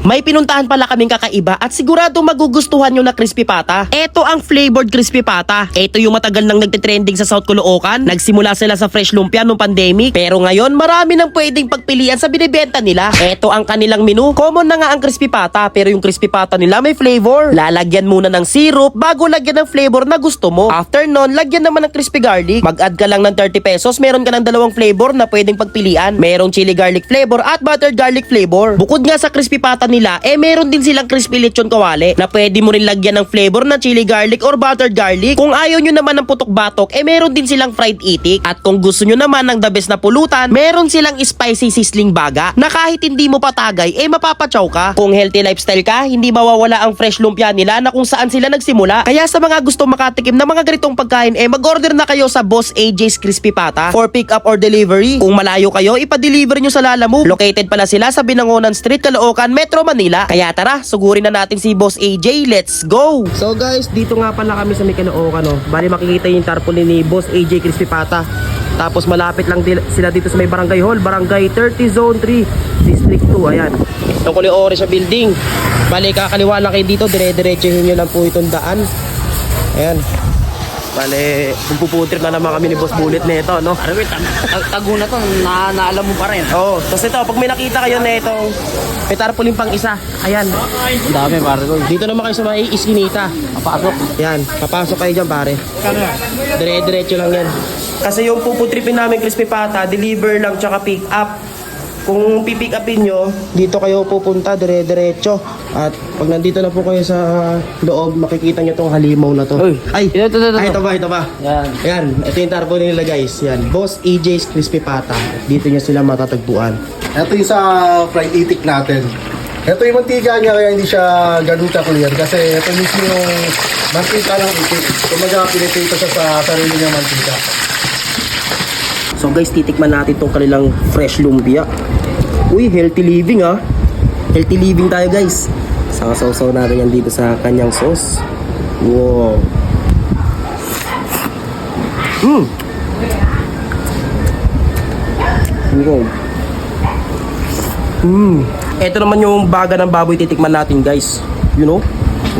May pinuntahan pala kaming kakaiba at sigurado magugustuhan nyo na crispy pata. Ito ang flavored crispy pata. Ito yung matagal nang nagtitrending sa South Caloocan. Nagsimula sila sa fresh lumpia nung pandemic. Pero ngayon, marami nang pwedeng pagpilian sa binibenta nila. Ito ang kanilang menu. Common na nga ang crispy pata, pero yung crispy pata nila may flavor. Lalagyan muna ng syrup bago lagyan ng flavor na gusto mo. After nun, lagyan naman ng crispy garlic. Mag-add ka lang ng 30 pesos, meron ka ng dalawang flavor na pwedeng pagpilian. Merong chili garlic flavor at buttered garlic flavor. Bukod nga sa crispy pata nila, eh meron din silang crispy lechon kawali na pwede mo rin lagyan ng flavor na chili garlic or buttered garlic. Kung ayaw nyo naman ng putok batok, eh meron din silang fried itik. At kung gusto nyo naman ng the best na pulutan, meron silang spicy sizzling baga na kahit hindi mo patagay, eh mapapachaw ka. Kung healthy lifestyle ka, hindi mawawala ang fresh lumpia nila na kung saan sila nagsimula. Kaya sa mga gusto makatikim ng mga ganitong pagkain, eh mag-order na kayo sa Boss AJ's Crispy Pata for pick up or delivery. Kung malayo kayo, ipa-deliver nyo sa Lala Move. Located pala sila sa Binangonan Street, Caloocan, Metro Manila. Kaya tara, sugurin na natin si Boss AJ. Let's go! So guys, dito nga pala kami sa may Caloocan. No? Bali makikita yung tarpaulin ni Boss AJ Crispy Pata. Tapos malapit lang sila dito sa may Barangay Hall, Barangay 30 Zone 3, District 2. Ayan. Tungkol yung ore sa building. Bali kakaliwa lang kayo dito, dire-diretsuhin nyo lang po itong daan. Ayan. Bale, pumpuputrip na naman kami ni Boss Bullet nito, no? Tag tag- tago na to, na naalam mo pa rin. Oo, tapos ito, pag may nakita kayo na itong may tarpaulin pang isa, ayan. Ang dami, pare ko. Dito naman kayo sa may iskinita. Papasok. Yan, papasok kayo dyan pare. Dire-diretso lang yan. Kasi yung puputripin namin crispy pata, deliver lang tsaka pick up. Kung pipick upin nyo, dito kayo pupunta dire-diretso. At pag nandito na po kayo sa loob, makikita nyo tong halimaw na to. Uy, Ay, ito, ito, ito. ay, ito ba, ito ba? Yan. Ayan, ito yung tarpaulin nila guys. Yan, Boss EJ's Crispy Pata. Dito nyo sila matatagpuan. Ito yung sa fried itik natin. Ito yung mantika niya kaya hindi siya ganun ka clear kasi ito mismo yung mantika ng itik. Kumaga pinipito siya sa sarili niya mantika. So guys, titikman natin tong kanilang fresh lumpia. Uy, healthy living ah. Healthy living tayo guys. Sasaw-saw natin yan dito sa kanyang sauce. Wow. Hmm. Wow. Hmm. Ito naman yung baga ng baboy titikman natin guys. You know?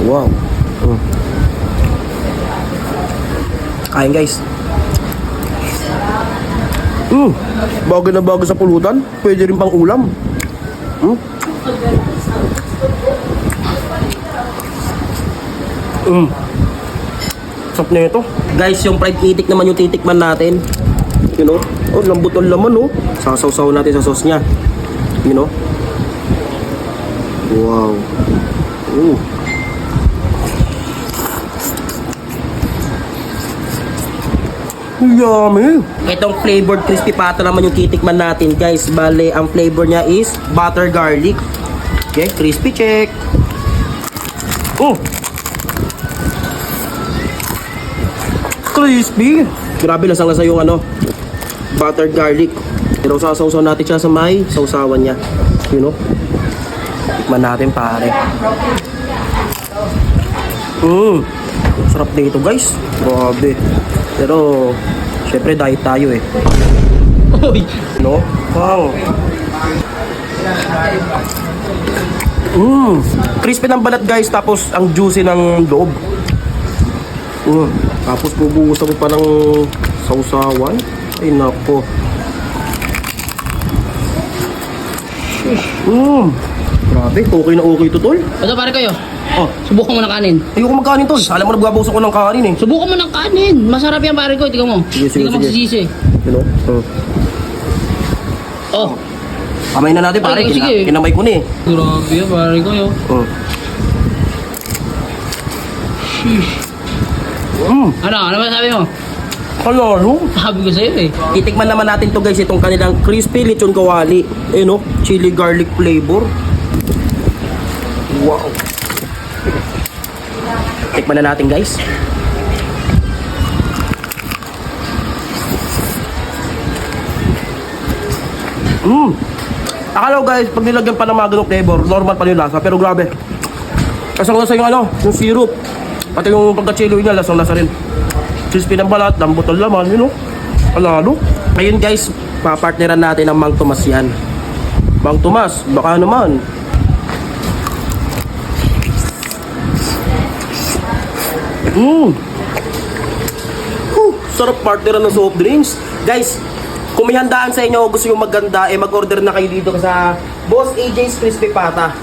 Wow. Mm. Kain guys. Mm, bago na bago sa pulutan. Pwede rin pang ulam. Mm. Mm. Sarap na ito. Guys, yung fried itik naman yung titikman natin. You know? Oh, lambot ang laman, oh. Sasaw-saw natin sa sauce niya. You know? Wow. Ooh. Yummy! Itong flavored crispy pata naman yung titikman natin guys. Bale, ang flavor niya is butter garlic. Okay, crispy check. Oh! Crispy! Grabe lasang lasa yung ano, buttered garlic. Pero sasawsaw natin siya sa may sausawan niya. You know? Tikman natin pare. Mmm! Sarap dito guys. Grabe. Pero, syempre diet tayo eh. Uy, No? Wow. Mmm. Crispy ng balat guys, tapos ang juicy ng loob. Mm. Tapos bubuhusan mo pa ng sausawan. Ay nako. Mmm. Grabe, okay na okay to tol. ito pare kayo. Oh, Subukan mo ng kanin. ayoko magkanin tol. Alam mo nagbabawas ako ng kanin eh. Subukan mo ng kanin. Masarap yan pare ko. Tingnan mo. Sige, sige, Hindi ka sige. magsisisi. You know? Mm. Oh, Kamay na natin pare. Ay, Kina- sige. kinamay ko na eh. grabe yan pare ko yo. Mm. Mm. Ano? Ano masabi mo? Kalalo. Sabi ko sa'yo eh. Titikman naman natin to guys itong kanilang crispy lechon kawali. Eh no, chili garlic flavor. Wow. Tikman na natin guys. Mmm. Akala ko guys, pag nilagyan pa ng mga ganong flavor, normal pa yung lasa. Pero grabe. Kasang lasa yung ano, yung syrup. Pati yung pagka-chili niya, lasang lasa rin. Crispy ng balat, lambot ang laman, you know. Alalo. Ngayon guys, papartneran natin ang Mang Tomas yan. Mang Tomas, baka naman. Mmm. Whew, sarap partner ng soft drinks. Guys, kung may handaan sa inyo gusto nyo maganda, eh mag-order na kayo dito sa Boss AJ's Crispy Pata.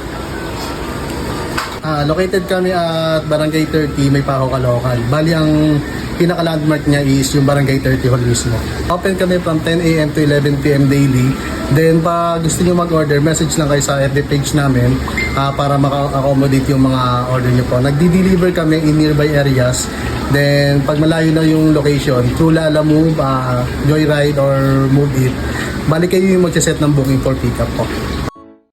Ah, located kami at Barangay 30, may Pako, Caloocan. Bali, ang pinaka-landmark niya is yung Barangay 30 Hall mismo. Open kami from 10 a.m. to 11 p.m. daily. Then, pag gusto niyo mag-order, message lang kayo sa FB page namin ah, para maka-accommodate yung mga order niyo po. Nagdi-deliver kami in nearby areas. Then, pag malayo na yung location, through Lala Move, ah, Joyride, or Move It, balik kayo yung mag-set ng booking for pickup po.